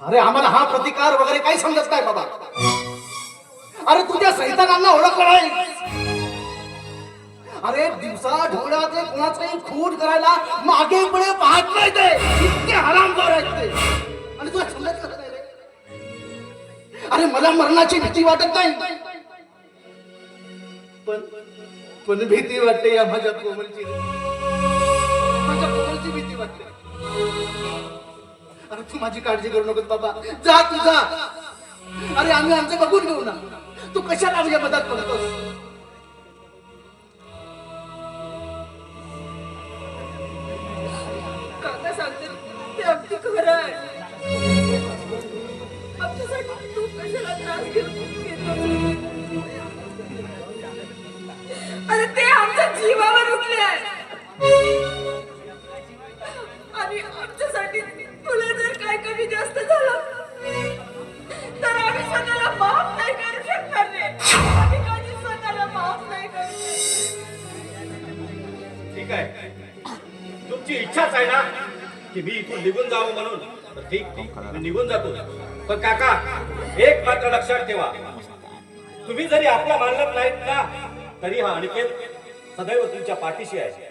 अरे आम्हाला हा प्रतिकार वगैरे काही समजत नाही बाबा. अरे तुझ्या सैतानांना ओळखलं नाही. अरे दिवसा ढोळ्याचे कोणाचंही खून करायला मागे पुढे पाहत नाही ते. इतके हराम आहेत ते. आणि तुला समजत कसं नाही रे? अरे मला मरणाची भीती वाटत नाही. पण पण भीती वाटते या माझ्या कोमलची. माझी काळजी करू नकोत बाबा. जा तू जा. अरे आम्ही आमचं बघून घेऊ ना. तू कशाला आमच्या मदत करतोस काका सांगते ते अगदी खरं आहे. आमच्यासाठी तू कशाला त्रास घेतो अरे ते आमच्या जीव इच्छाच आहे ना की मी इथून निघून जावं म्हणून. तर ठीक ठीक मी निघून जातो. पण काका एक मात्र लक्षात ठेवा. तुम्ही जरी आपला मानत नाहीत ना तरी हा अनिकेत सदैव तुमच्या पाठीशी आहे.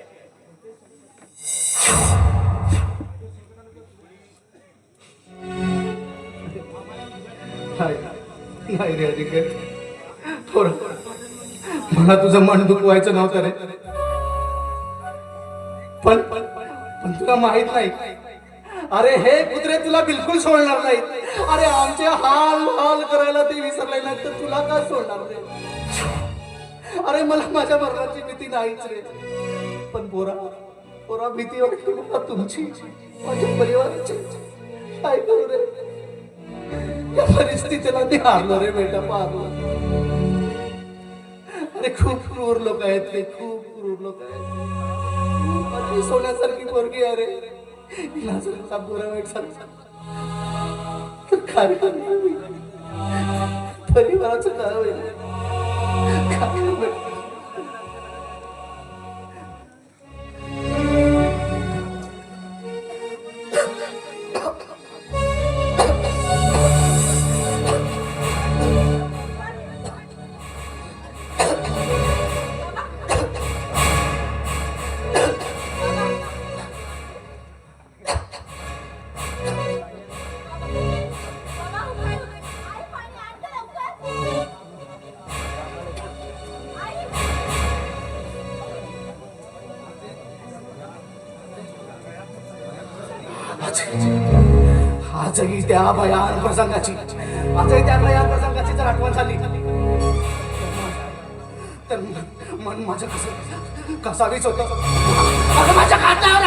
नाही रे अनिकेत. थोडं मला तुझं मन दुखवायचं नव्हतं रे. पण पण तुला माहीत नाही. अरे हे कुत्रे तुला बिलकुल सोडणार नाहीत. अरे आमचे हाल हाल करायला ते विसरले नाही तर तुला काय सोडणार रे अरे मला माझ्या मरणाची भीती नाहीच रे. पण पोरा पोरा भीती वाटते मला तुमची माझ्या परिवाराची. काय करू रे? या परिस्थितीला ते हारलो रे बेटा पाहलो अरे खूप क्रूर लोक आहेत ते खूप क्रूर लोक आहेत. ही सोन्यासारखी पोरगी अरे हिला जर का वाईट सांगतो तर परिवाराचं काय होईल काय आजही त्या भयान प्रसंगाची. आजही त्या भयान प्रसंगाची जर आठवण झाली. तर मन माझं कसं कसावीच होत. माझ्या काटावर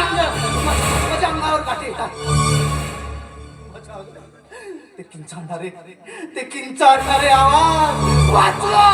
माझ्या अंगावर काटे येतात. ते किंचाळणारे ते किंचाळणारे आवाज. वाचला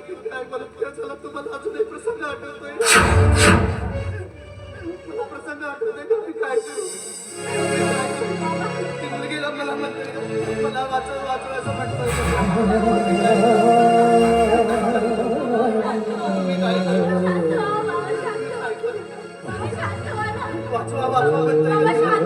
काय बलात्कार झाला तो मला अजूनही प्रसंग आठवतोय. मला प्रसंग आठवतोय का? मी काय करू? मुलगीला मला म्हणते मला वाचव वाचव असं म्हणतोय मी काय करू? वाचवा वाचवा म्हणतोय वाचवा.